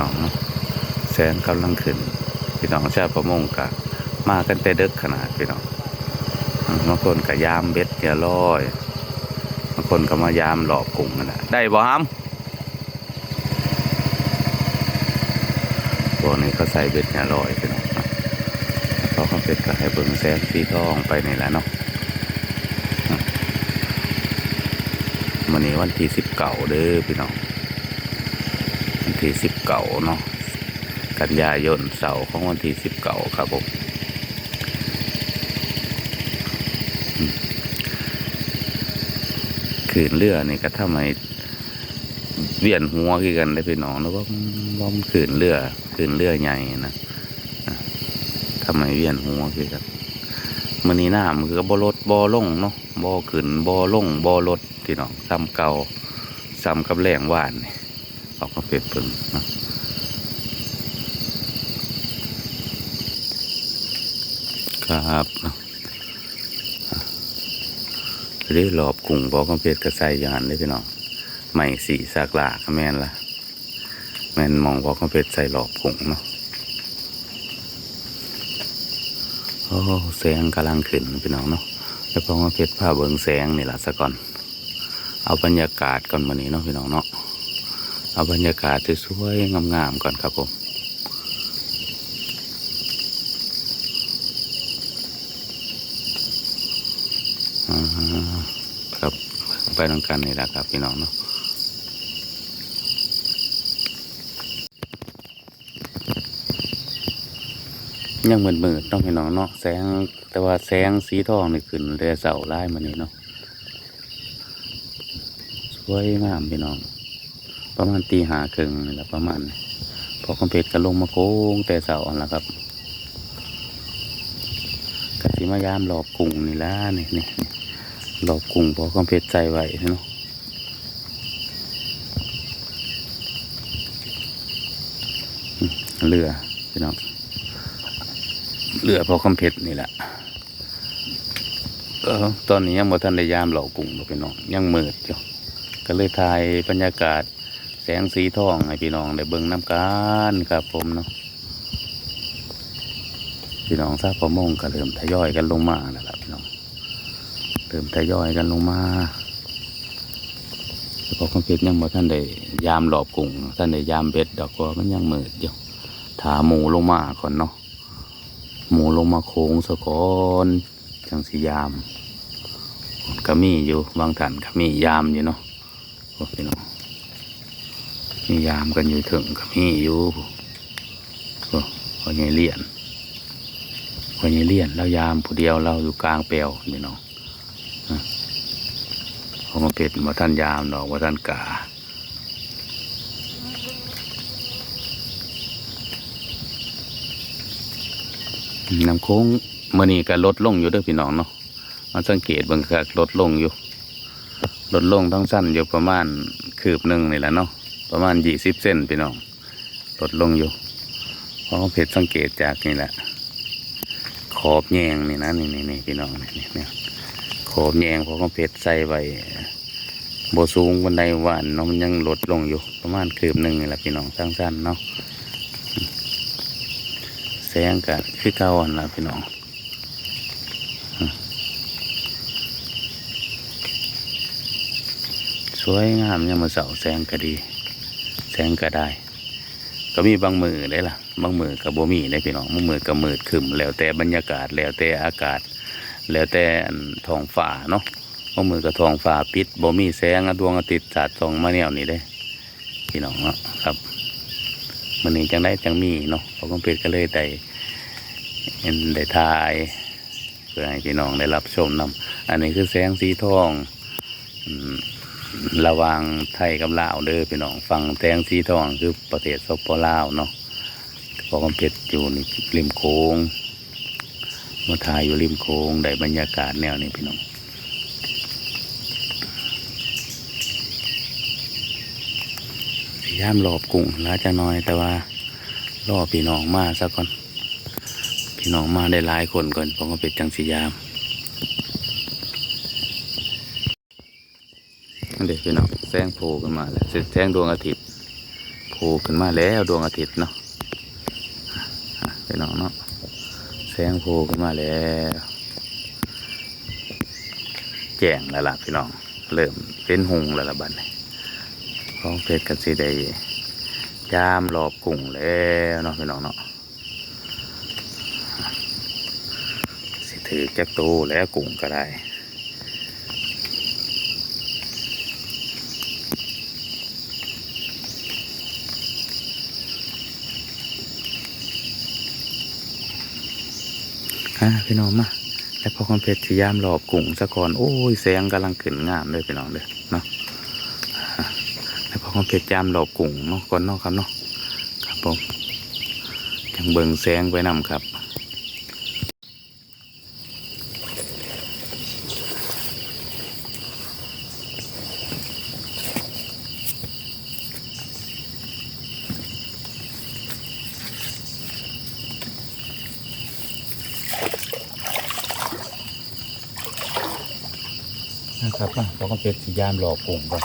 น้องเนาะแสงกำลังขึ้น พี่น้องชาวประมงกะมากันแต่เดึกขนาดพี่น้องบางคนก็ยามเบ็ดเกียร้อยบางคนก็มายามหลอกกุ้งนั่นแหละได้บ่ฮัมตัวนี้เขาใส่เบ็ดเกียร้อยพี่น้องเนาะเขาเขาเป็ดก็ให้เบิ่งแสงสีทองไปนี่แหละเนาะวันนี้วันที่สิบเก่าเด้อพี่น้อง ที่สิบเก่าเนาะกันยายนเสาร์ของวันที่สิบเก่าครับผมอืมขืนเรือนี่ก็ทำไมเวียนหัวคือกันได้พี่น้องแล้วก็ล้อมขืนเรือขืนเรือใหญ่นะทำไมเวียนหัวคือกันมันนี้น้ำคือก็บ่ลดบ่ลงเนาะบ่ขึ้นบ่ลงบ่ลดพี่น้องซ้ำเก่าซ้ำกับแรงหวานนี่ ออกมาเป็นปึงนะครับเรียรอบกุ้งบอกคอมเพชรกระใสยานได้พี่น้องใหม่สีสากลาแม่นละแม่นมองบอกคอมเพชรใส่รอบกุ้งเนาะโอ้แสงกำลังขึ้นพี่น้องเนาะแล้วพอมาเพชรผ้าเบิงแสงนี่ละซะก่อน เอาบรรยากาศก่อนวันนี้เนาะพี่น้องเนาะ เอาบรรยากาศสวยๆงามๆก่อนครับผมอ่าครับไปทางกันนี่แหละครับพี่น้องเนาะยังมืดมืดๆเนาะพี่น้องเนาะแสงแต่ว่าแสงสีทองนี่ขึ้นเรือเสาไล่มานี่เนาะสวยงามพี่น้อง ประมาณตีหาครึ่งนี่แหละประมาณพอคอมเพลตก็ลงมาโค้งแต่เสาอันละครับกสิมายามหลอกกุ้งนี่ละนี่นี่หลอกกุ้งพอคอมเพลตใจไหว้เนาะอืมเรือพี่น้องเรือพอคอมเพลตนี่แหละเออตอนนี้ยังบ่ทันได้ยามหลอกกุ้งหรอกพี่น้องยังมืดอยู่ก็เลยถ่ายบรรยากาศ แสงสีทองให้พี่น้องได้เบิ่งน้ำกันครับผมเนาะพี่น้องทราบประมงก็เริ่มทยอยกันลงมาแล้วล่ะพี่น้องเริ่มทยอยกันลงมาแต่พอคอมเพชรยังบ่ท่านได้ยามหลอบกุ้งท่านได้ยามเบ็ดดอกว่ามันยังมืดอยู่ถาหมูลงมาก่อนเนาะหมูลงมาโค้งสะก้อนจังสียามก็มีอยู่บางท่านก็มียามอยู่เนาะพี่น้อง มียามกันอยู่ถึงก็มีอยู่พอใหญ่เลียนพอใหญ่เลียนแล้วยามผู้เดียวเราอยู่กลางเปลวพี่น้องพอมาเป็ดมาท่านยามดอกว่าท่านกาน้ำโค้งมื่อนี้ก็ลดลงอยู่ด้วยพี่น้องเนาะมาสังเกตบางครั้งลดลงอยู่ ลดลงทั้งสั้นอยู่ประมาณคืบหนึ่งนี่แหละเนาะ ประมาณยี่สิบเซนพี่น้องลดลงอยู่เพราะเพชรสังเกตจากนี่แหละ ขอบแยงนี่นะนี่นี่นี่พี่น้องนี่นี่ขอบแยงเพราะเพชรใส่ไว้โบสูงบันไดหวานเนาะมันยังลดลงอยู่ ประมาณคืบหนึ่งนี่แหละพี่น้องทั้งสั้นเนาะแสงกับคือเก่าอันละพี่น้องสวยงามยังมาเสาแสงก็ดี แสงก็ได้ ก็มีบางมือได้ล่ะ บางมือกับบ่มีได้พี่น้องบางมือกับมืดขึ้นแล้วแต่บรรยากาศแล้วแต่อากาศ แล้วแต่ท้องฟ้าเนาะบางมือกับท้องฟ้าปิดบ่มีแสงดวงอาทิตย์สาดส่องมาแนวนี้ได้ พี่น้องเนาะครับมันนี้จังได้จังมีเนาะพอคอมเพลตก็เลยได้เห็นได้ทายเพื่อให้พี่น้องได้รับชมนำอันนี้คือแสงสีทองอืม ระวางไทยกับลาวเด้อพี่น้องฟังแตงสีทองคือประเทศสปปลาวเนาะพอคำเพชรอยู่ในริมโค้งมาถ่ายอยู่ริมโค้งได้บรรยากาศแนวนี้พี่น้องยายามหลอบกุ้งหลาจะน้อยแต่ว่ารอพี่น้องมาซะก่อน พี่น้องมาได้หลายคนก่อนพอคำเพชรจังสียาม เด็กพี่น้องแสงโผล่ขึ้นมาแล้วแสงดวงอาทิตย์โผล่ขึ้นมาแล้วดวงอาทิตย์เนาะพี่น้องเนาะแสงโผล่ขึ้นมาแล้วแจ้งแล้วล่ะพี่น้องเริ่มเป็นหงแล้วล่ะบัดนี้ของเพชรกันสิได้ยามรอบกุ้งแล้วเนาะพี่น้องเนาะสิถือแจ็คโตแล้วกุ้งก็ได้ อ่าพี่น้องมาแล้วพอคอนเพชรสิยามหลอบกุ้งสะก่อนโอ้ยแสงกำลังขึ้นงามเลยพี่น้องเด้อเนาะแล้วพอคอนเพชรยามหลอบกุ้งเนาะก่อนเนาะครับเนาะครับผมจังเบิงแสงไว้นำครับ นะครับอะพอคอนเพชรสิยามรอบกุ้งก่อน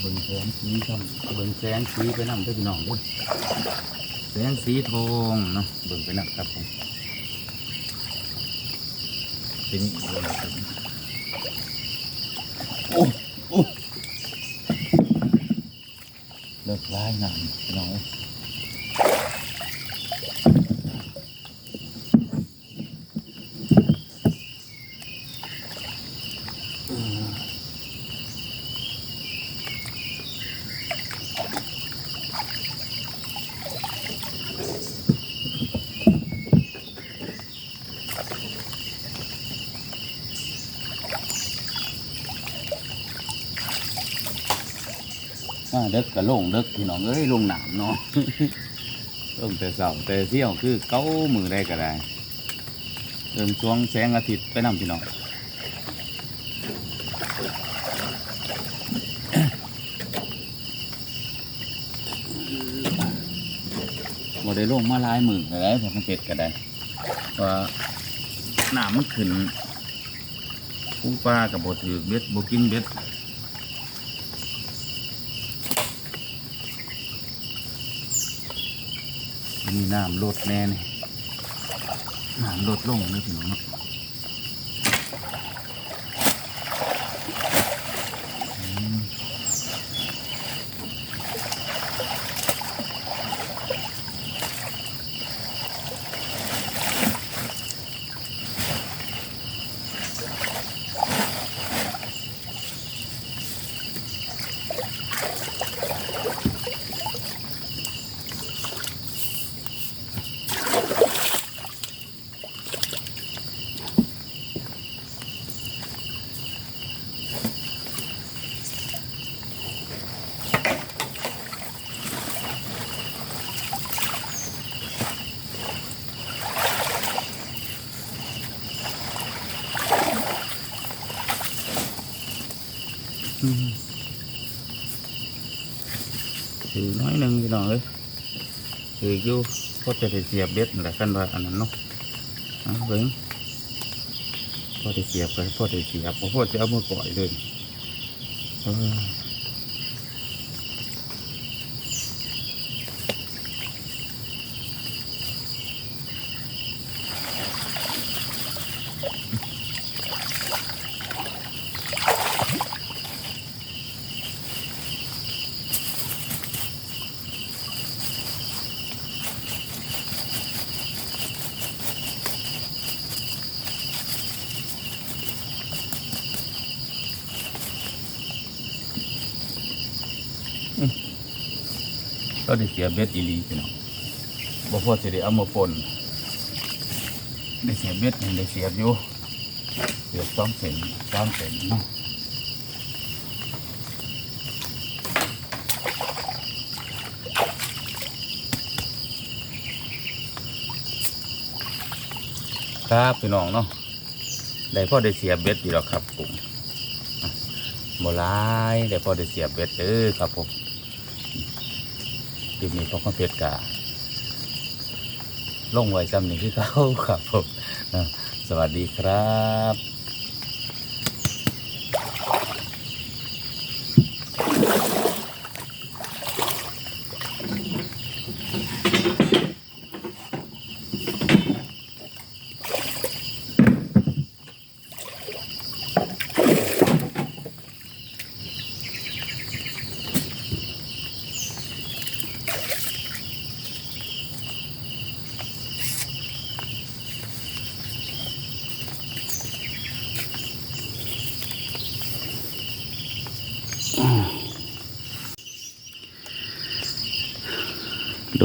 เบิ่งแสงสีครับเบิ่งแสงสีไปนำเด้อพี่น้องด้อแสงสีทองเนาะเบิ่งไปนำครับผมเป็นอีกเลยโอ้โอ้เลิกร้ายงามพี่น้อง อ่าเด็กกะลงเด็กพี่น้องเอ้ยลงหนามเนาะลงแต่เสาแต่เที่ยวคือเก้ามือได้ก็ได้เดินช่วงแสงอาทิตย์ไปนำพี่น้องบ่ได้ลงมาหลายมือเลยผมสังเกตก็ได้ว่าหนามมันขึ้นปูปลากับบถือเบ็ดบกินเบ็ด มีน้ำลดแน่นี่น้ำลดลงเลยพี่น้อง น้องเอ้ยถืออยู่พอจะได้เสียบเบ็ดนั่นแหละกันว่าอันนั้นเนาะเอะเบิ้งพอได้เสียบกันพอได้เสียบพอจะเอามือก่อยเลยเออ ก็ได้เสียเบ็ดอีหลีพี่น้องบ่พอจะได้เอามาปนได้เสียเบ็ดนี่ได้เสียบอยู่เสียบสองเส้นสามเส้นเนาะครับพี่น้องเนาะได้พ่อได้เสียบเบ็ดอยู่แล้วครับผมบ่หลายได้พ่อได้เสียบเบ็ดเด้อครับผม ลิปนี้พ่อข้าเพชรกาลงไว้จำหนึ่งที่เขาครับผมสวัสดีครับ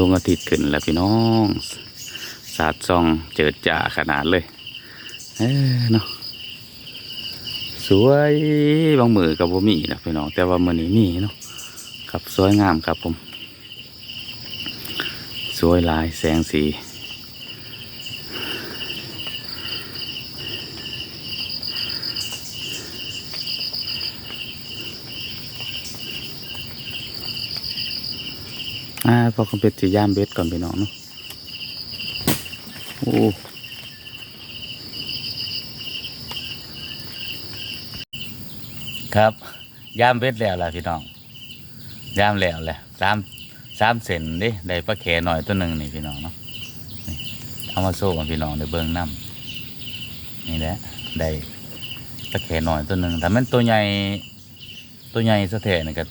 ดวงอาทิตย์ขึ้นแล้วพี่น้องสาดซองเจิดจ่าขนาดเลยเออเนาะสวยบางมือกับบ่มีนะพี่น้องแต่ว่ามือนี้มีเนาะครับสวยงามครับผม สวยลายแสงสี อ่า พอคอมเพชรจะย่ามเบ็ดก่อนพี่น้องเนาะโอ้ครับย่ามเบ็ดแล้วล่ะพี่น้องย่ามแล้วแหละสามสามเซนเดิได้ปลาแขหน่อยตัวหนึ่งนี่พี่น้องเนาะเอามาโซ่กับพี่น้องในเบิ้งน้ำนี่แหละได้ปลาแขหน่อยตัวหนึ่งแต่มันตัวใหญ่ตัวใหญ่สะเทนี่ก็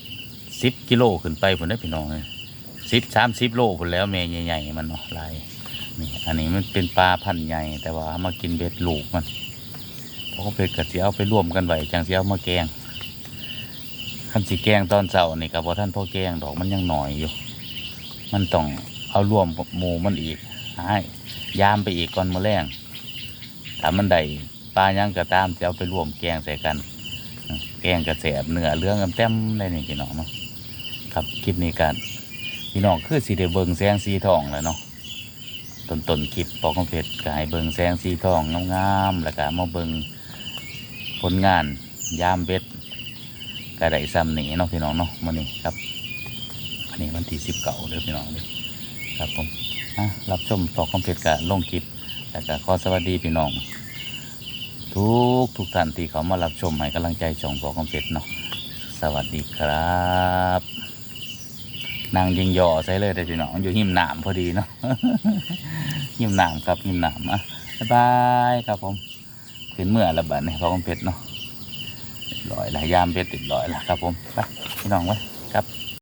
สิบกิโลขึ้นไปผมได้พี่น้องเลย สิบสามสิบโลผลแล้วเมย์ใหญ่ๆมันเนาะลายนี่อันนี้มันเป็นปลาพันธุ์ใหญ่ แต่ว่ามากินเบ็ดลูกมันเพราะเขาเพ็ดกับเสียเอาไปร่วมกันไว้จังเสียเอามาแกงคันสีแกงตอนเสาร์นี่กับพอท่านพ่อแกงดอกมันยังหน่อยอยู่ มันต้องเอาร่วมหมูมันอีกให้ยามไปอีกก่อนมาแรงถามันได้ปลายังกระตามจะเอาไปร่วมแกงใส่กัน แกงกระแสบเนื้อเรื่องกันเต็มเลยนี่พี่น้องครับคลิปนี้กัน พี่น้องคือสีเดเบิงแสงสีทองแล้วเนาะต้นต้นคลิปปอกคอมเพชรก็ให้เบิงแสงสีทองงามๆแล้วก็มาเบิงผลงานยามเบ็ดกระไดซ้ำหนีเนาะพี่น้องเนาะมื้อนี้ครับอันนี้วันที่สิบเก้าเด้อพี่น้องเลยครับผมรับชมปอกคอมเพชรกับลงคลิปแล้วก็ขอสวัสดีพี่น้อง ทุกทุกท่านที่เขามารับชมให้กำลังใจช่องปอกคอมเพชรเนาะสวัสดีครับ นางยิงหย่อใส่เลยแต่พี่น้องอยู่หิมหนามพอดีเนาะหิมหนามครับหิมหนามอะบ๊ายบายครับผมขึ้นเมื่อระบาดนี่พอคอมเพชรเนาะเรียบร้อยละยามเพชรติดร้อยละครับผมไปพี่น้องไว้ครับ